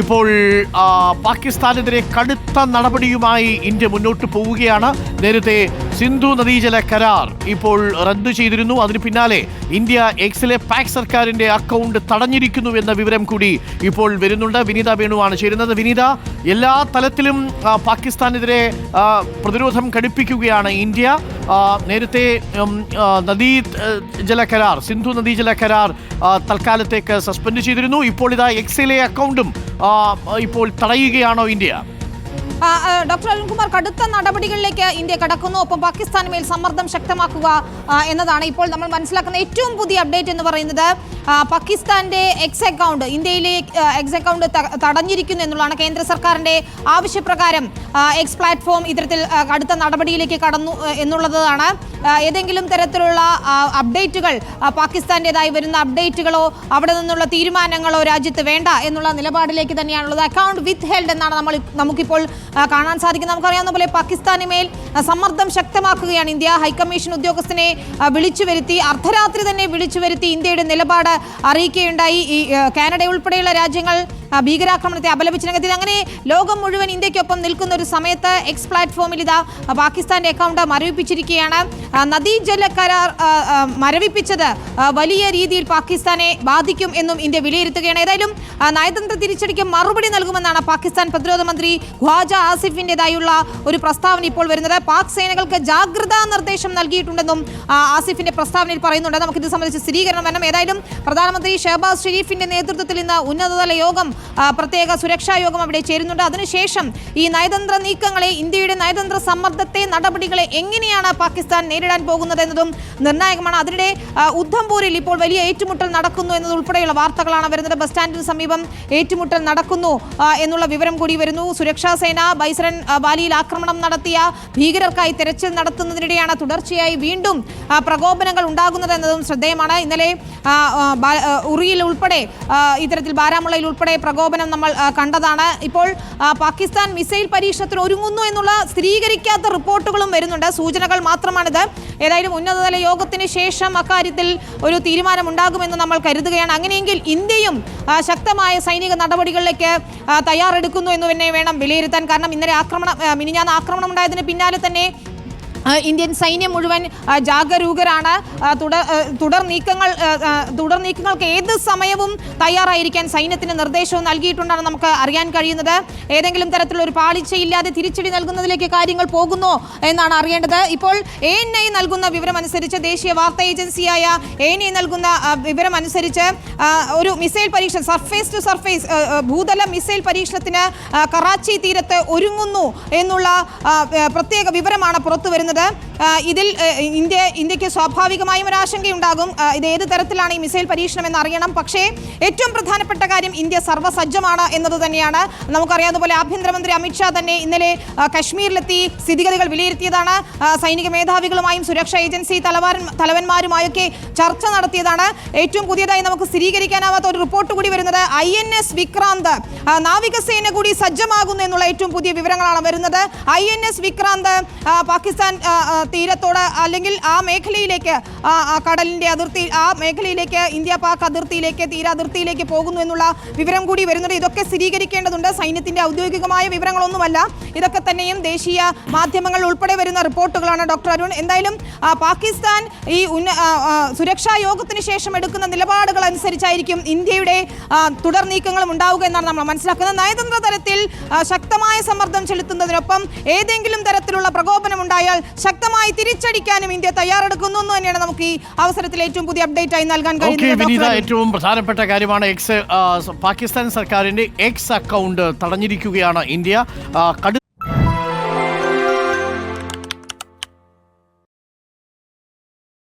ഇപ്പോൾ പാകിസ്ഥാനെതിരെ കടുത്ത നടപടിയുമായി ഇന്ത്യ മുന്നോട്ട് പോവുകയാണ്. നേരത്തെ സിന്ധു നദീജല കരാർ ഇപ്പോൾ റദ്ദു ചെയ്തിരുന്നു. അതിന് പിന്നാലെ ഇന്ത്യ എക്സിലെ പാക് സർക്കാരിന്റെ അക്കൗണ്ട് തടഞ്ഞിരിക്കുന്നു എന്ന വിവരം കൂടി ഇപ്പോൾ വരുന്നുണ്ട്. വിനീത വേണുവാണ് ചേരുന്നത്. വിനീത എല്ലാ തലത്തിലും പാകിസ്ഥാനെതിരെ പ്രതിരോധം ഘടിപ്പിക്കുകയാണ് ഇന്ത്യ. നേരത്തെ നദീ ജല കരാർ സിന്ധു നദീജല കരാർ തൽക്കാലത്തേക്ക് സസ്പെൻഡ് ചെയ്തിരുന്നു. ഇപ്പോൾ ഇതാ എക്സിലെ അക്കൗണ്ടും ഇപ്പോൾ തടയുകയാണോ ഇന്ത്യ? ഡോക്ടർ അരുൺകുമാർ കടുത്ത നടപടികളിലേക്ക് ഇന്ത്യ കടക്കുന്നു. ഒപ്പം പാകിസ്ഥാന് മേൽ സമ്മർദ്ദം ശക്തമാക്കുക എന്നതാണ് ഇപ്പോൾ നമ്മൾ മനസ്സിലാക്കുന്ന ഏറ്റവും പുതിയ അപ്ഡേറ്റ് എന്ന് പറയുന്നത്. പാകിസ്ഥാന്റെ എക്സ് അക്കൗണ്ട് ഇന്ത്യയിലെ എക്സ് അക്കൗണ്ട് തടഞ്ഞിരിക്കുന്നു എന്നുള്ളതാണ് കേന്ദ്ര സർക്കാരിന്റെ ആവശ്യപ്രകാരം എക്സ് പ്ലാറ്റ്ഫോം ഇത്തരത്തിൽ അടുത്ത നടപടിയിലേക്ക് കടന്നു എന്നുള്ളതാണ്. ഏതെങ്കിലും തരത്തിലുള്ള അപ്ഡേറ്റുകൾ പാകിസ്ഥാന്റെതായി വരുന്ന അപ്ഡേറ്റുകളോ അവിടെ നിന്നുള്ള തീരുമാനങ്ങളോ രാജ്യത്ത് വേണ്ട എന്നുള്ള നിലപാടിലേക്ക് തന്നെയാണുള്ളത്. അക്കൗണ്ട് വിത്ത് ഹെൽഡ് എന്നാണ് നമ്മൾ നമുക്കിപ്പോൾ കാണാൻ സാധിക്കുന്നത്. നമുക്കറിയാവുന്ന പോലെ പാകിസ്ഥാന് മേൽ സമ്മർദ്ദം ശക്തമാക്കുകയാണ് ഇന്ത്യ. ഹൈക്കമ്മീഷൻ ഉദ്യോഗസ്ഥനെ വിളിച്ചു വരുത്തി അർദ്ധരാത്രി തന്നെ വിളിച്ചു വരുത്തി ഇന്ത്യയുടെ നിലപാട് അറിയിക്കുകയുണ്ടായി. ഈ കാനഡ ഉൾപ്പെടെയുള്ള രാജ്യങ്ങൾ ഭീകരാക്രമണത്തെ അപലപിച്ച രംഗത്തിൽ അങ്ങനെ ലോകം മുഴുവൻ ഇന്ത്യക്കൊപ്പം നിൽക്കുന്ന ഒരു സമയത്ത് എക്സ് പ്ലാറ്റ്ഫോമിൽ ഇതാ പാകിസ്ഥാന്റെ അക്കൗണ്ട് മരവിപ്പിച്ചിരിക്കുകയാണ്. നദീജല കരാർ മരവിപ്പിച്ചത് വലിയ രീതിയിൽ പാകിസ്ഥാനെ ബാധിക്കും എന്നും ഇന്ത്യ വിലയിരുത്തുകയാണ്. ഏതായാലും നയതന്ത്ര തിരിച്ചടിക്ക് മറുപടി നൽകുമെന്നാണ് പാകിസ്ഥാൻ പ്രതിരോധ മന്ത്രി ഖ്വാജ ആസിഫിന്റെതായുള്ള ഒരു പ്രസ്താവന ഇപ്പോൾ വരുന്നത്. പാക് സേനകൾക്ക് ജാഗ്രതാ നിർദ്ദേശം നൽകിയിട്ടുണ്ടെന്നും ആസിഫിന്റെ പ്രസ്താവനയിൽ പറയുന്നുണ്ട്. നമുക്കിത് സംബന്ധിച്ച് സ്ഥിരീകരണം വരണം. ഏതായാലും പ്രധാനമന്ത്രി ഷഹബാസ് ഷെരീഫിന്റെ നേതൃത്വത്തിൽ ഇന്ന് ഉന്നതതല യോഗം പ്രത്യേക സുരക്ഷാ യോഗം അവിടെ ചേരുന്നുണ്ട്. അതിനുശേഷം ഈ നയതന്ത്ര നീക്കങ്ങളെ ഇന്ത്യയുടെ നയതന്ത്ര സമ്മർദ്ദത്തെ നടപടികളെ എങ്ങനെയാണ് പാകിസ്ഥാൻ നേരിടാൻ പോകുന്നത് എന്നതും നിർണായകമാണ്. അതിനിടെ ഉദ്ധംപൂരിൽ ഇപ്പോൾ വലിയ ഏറ്റുമുട്ടൽ നടക്കുന്നു എന്നതുൾപ്പെടെയുള്ള വാർത്തകളാണ് വരുന്നത്. ബസ് സ്റ്റാൻഡിന് സമീപം ഏറ്റുമുട്ടൽ നടക്കുന്നു എന്നുള്ള വിവരം കൂടി വരുന്നു. സുരക്ഷാ സേന ബൈസരൻ ബാലിയിൽ ആക്രമണം നടത്തിയ ഭീകരർക്കായി തെരച്ചിൽ നടത്തുന്നതിനിടെയാണ് തുടർച്ചയായി വീണ്ടും പ്രകോപനങ്ങൾ ഉണ്ടാകുന്നത് എന്നതും ശ്രദ്ധേയമാണ്. ഇന്നലെ ഉറിയിൽ ഉൾപ്പെടെ ഇത്തരത്തിൽ ബാരാമുള്ളയിൽ ഉൾപ്പെടെ പ്രകോപനം നമ്മൾ കണ്ടതാണ്. ഇപ്പോൾ പാകിസ്ഥാൻ മിസൈൽ പരീക്ഷണത്തിന് ഒരുങ്ങുന്നു എന്നുള്ള സ്ഥിരീകരിക്കാത്ത റിപ്പോർട്ടുകളും വരുന്നുണ്ട്. സൂചനകൾ മാത്രമാണിത്. ഏതായാലും ഉന്നതതല യോഗത്തിന് ശേഷം അക്കാര്യത്തിൽ ഒരു തീരുമാനം ഉണ്ടാകുമെന്ന് നമ്മൾ കരുതുകയാണ്. അങ്ങനെയെങ്കിൽ ഇന്ത്യയും ശക്തമായ സൈനിക നടപടികളിലേക്ക് തയ്യാറെടുക്കുന്നു എന്ന് തന്നെ വേണം വിലയിരുത്താൻ. കാരണം ഇന്നലെ ആക്രമണം മിനിഞ്ഞാന്ന് ആക്രമണം ഉണ്ടായതിന് പിന്നാലെ തന്നെ ഇന്ത്യൻ സൈന്യം മുഴുവൻ ജാഗരൂകരാണ്. തുടർ നീക്കങ്ങൾ തുടർ നീക്കങ്ങൾക്ക് ഏത് സമയവും തയ്യാറായിരിക്കാൻ സൈന്യത്തിന് നിർദ്ദേശവും നൽകിയിട്ടുണ്ടെന്ന് നമുക്ക് അറിയാൻ കഴിയുന്നത്. ഏതെങ്കിലും തരത്തിലുള്ള ഒരു പാളിച്ചയില്ലാതെ തിരിച്ചടി നൽകുന്നതിലേക്ക് കാര്യങ്ങൾ പോകുന്നോ എന്നാണ് അറിയേണ്ടത്. ഇപ്പോൾ എ എൻ ഐ നൽകുന്ന വിവരമനുസരിച്ച് ദേശീയ വാർത്താ ഏജൻസിയായ എ എൻ ഐ നൽകുന്ന വിവരമനുസരിച്ച് ഒരു മിസൈൽ പരീക്ഷണം സർഫേസ് ടു സർഫേസ് ഭൂതല മിസൈൽ പരീക്ഷണത്തിന് കറാച്ചി തീരത്ത് ഒരുങ്ങുന്നു എന്നുള്ള പ്രത്യേക വിവരമാണ് പുറത്തു വരുന്നത് ആ, ഇതിൽ ഇന്ത്യ ഇന്ത്യയ്ക്ക് സ്വാഭാവികമായും ഒരു ആശങ്കയുണ്ടാകും. ഇത് ഏത് തരത്തിലാണ് ഈ മിസൈൽ പരീക്ഷണം എന്ന് അറിയണം. പക്ഷേ ഏറ്റവും പ്രധാനപ്പെട്ട കാര്യം ഇന്ത്യ സർവസജ്ജമാണ് എന്നത് തന്നെയാണ്. നമുക്കറിയാവുന്ന പോലെ ആഭ്യന്തരമന്ത്രി അമിത്ഷാ തന്നെ ഇന്നലെ കശ്മീരിലെത്തി സ്ഥിതിഗതികൾ വിലയിരുത്തിയതാണ്. സൈനിക മേധാവികളുമായും സുരക്ഷാ ഏജൻസി തലവാരൻ തലവന്മാരുമായൊക്കെ ചർച്ച നടത്തിയതാണ്. ഏറ്റവും പുതിയതായി നമുക്ക് സ്ഥിരീകരിക്കാനാവാത്ത ഒരു റിപ്പോർട്ട് കൂടി വരുന്നത് ഐ എൻ എസ് വിക്രാന്ത്. നാവികസേന കൂടി സജ്ജമാകുന്നു എന്നുള്ള ഏറ്റവും പുതിയ വിവരങ്ങളാണ് വരുന്നത്. I N S Vikrant Pakistan തീരത്തോട് അല്ലെങ്കിൽ ആ മേഖലയിലേക്ക് കടലിന്റെ അതിർത്തി ആ മേഖലയിലേക്ക് ഇന്ത്യ പാക് അതിർത്തിയിലേക്ക് തീരാതിർത്തിയിലേക്ക് പോകുന്നു എന്നുള്ള വിവരം കൂടി വരുന്നുണ്ട്. ഇതൊക്കെ സ്ഥിരീകരിക്കേണ്ടതുണ്ട്. സൈന്യത്തിന്റെ ഔദ്യോഗികമായ വിവരങ്ങളൊന്നുമല്ല. ഇതൊക്കെ തന്നെയും ദേശീയ മാധ്യമങ്ങൾ ഉൾപ്പെടെ വരുന്ന റിപ്പോർട്ടുകളാണ്. ഡോക്ടർ അരുൺ എന്തായാലും പാകിസ്ഥാൻ ഈ ഉന്ന സുരക്ഷാ യോഗത്തിന് ശേഷം എടുക്കുന്ന നിലപാടുകൾ അനുസരിച്ചായിരിക്കും ഇന്ത്യയുടെ തുടർ നീക്കങ്ങളും ഉണ്ടാവുക എന്നാണ് നമ്മൾ മനസ്സിലാക്കുന്നത്. നയതന്ത്ര തലത്തിൽ ശക്തമായ സമ്മർദ്ദം ചെലുത്തുന്നതിനൊപ്പം ഏതെങ്കിലും തരത്തിലുള്ള പ്രകോപനം ഉണ്ടായാൽ ശക്തമായി തിരിച്ചടിക്കാനും ഇന്ത്യ തയ്യാറെടുക്കുന്നു എന്ന് തന്നെയാണ് നമുക്ക് ഈ അവസരത്തിൽ ഏറ്റവും പുതിയ അപ്ഡേറ്റ് ആയി നൽകാൻ കഴിയുന്നത്. ഏറ്റവും പ്രധാനപ്പെട്ട കാര്യമാണ് എക്സ് പാകിസ്ഥാൻ സർക്കാരിന്റെ എക്സ് അക്കൗണ്ട് തടഞ്ഞിരിക്കുകയാണ് ഇന്ത്യ. കടുത്ത